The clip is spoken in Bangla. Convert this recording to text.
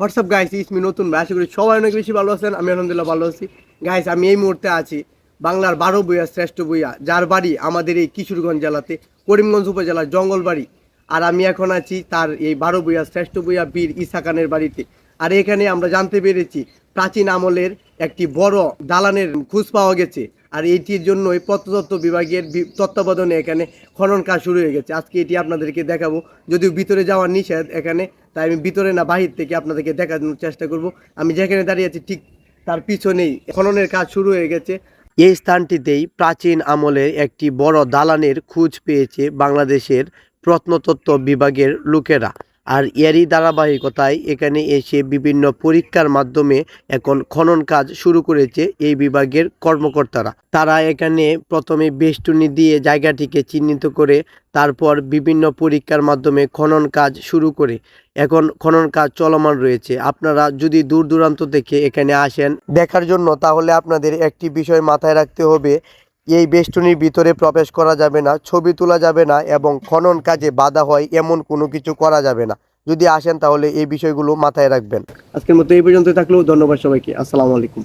হোয়াটসঅ্যাপ গাইস ইসমি নতুন আশা করি সবাই অনেক বেশি ভালো আছেন। আমি আলহামদুলিল্লাহ ভালো আছি। গাইস আমি এই মুহূর্তে আছি বাংলার বারো বইয়া, শ্রেষ্ঠ বইয়া, যার বাড়ি আমাদের এই কিশোরগঞ্জ জেলাতে, করিমগঞ্জ উপজেলার জঙ্গলবাড়ি। আর আমি এখন আছি তার এই বারো বইয়া, শ্রেষ্ঠ বইয়া বীর ইসা খানের বাড়িতে। আর এখানে আমরা জানতে পেরেছি প্রাচীন আমলের একটি বড় দালানের খোঁজ পাওয়া গেছে। আর এইটির জন্যই প্রত্নতত্ত্ব বিভাগের তত্ত্বাবধানে এখানে খনন কাজ শুরু হয়ে গেছে। আজকে এটি আপনাদেরকে দেখাবো। যদিও ভিতরে যাওয়ার নিষেধ এখানে, তাই আমি ভিতরে না, বাহির থেকে আপনাদেরকে দেখানোর চেষ্টা করব। আমি যেখানে দাঁড়িয়ে আছি ঠিক তার পিছনেই খননের কাজ শুরু হয়ে গেছে। এই স্থানটিতেই প্রাচীন আমলের একটি বড় দালানের খোঁজ পেয়েছে বাংলাদেশের প্রত্নতত্ত্ব বিভাগের লোকেরা। আর এরই ধারাবাহিকতায় এখানে এসে বিভিন্ন পরীক্ষার মাধ্যমে এখন খনন কাজ শুরু করেছে এই বিভাগের কর্মকর্তারা। তারা এখানে প্রথমে বেষ্টনী দিয়ে জায়গাটিকে চিহ্নিত করে তারপর বিভিন্ন পরীক্ষার মাধ্যমে খনন কাজ শুরু করে। এখন খনন কাজ চলমান রয়েছে। আপনারা যদি দূর দূরান্ত থেকে এখানে আসেন দেখার জন্য তাহলে আপনাদের একটি বিষয় মাথায় রাখতে হবে। এই বেষ্টনীর ভিতরে প্রবেশ করা যাবে না, ছবি তোলা যাবে না এবং খনন কাজে বাধা হয় এমন কোনো কিছু করা যাবে না। যদি আসেন তাহলে এই বিষয়গুলো মাথায় রাখবেন। আজকের মতো এই পর্যন্ত থাকলেও ধন্যবাদ সবাইকে। আসসালামু আলাইকুম।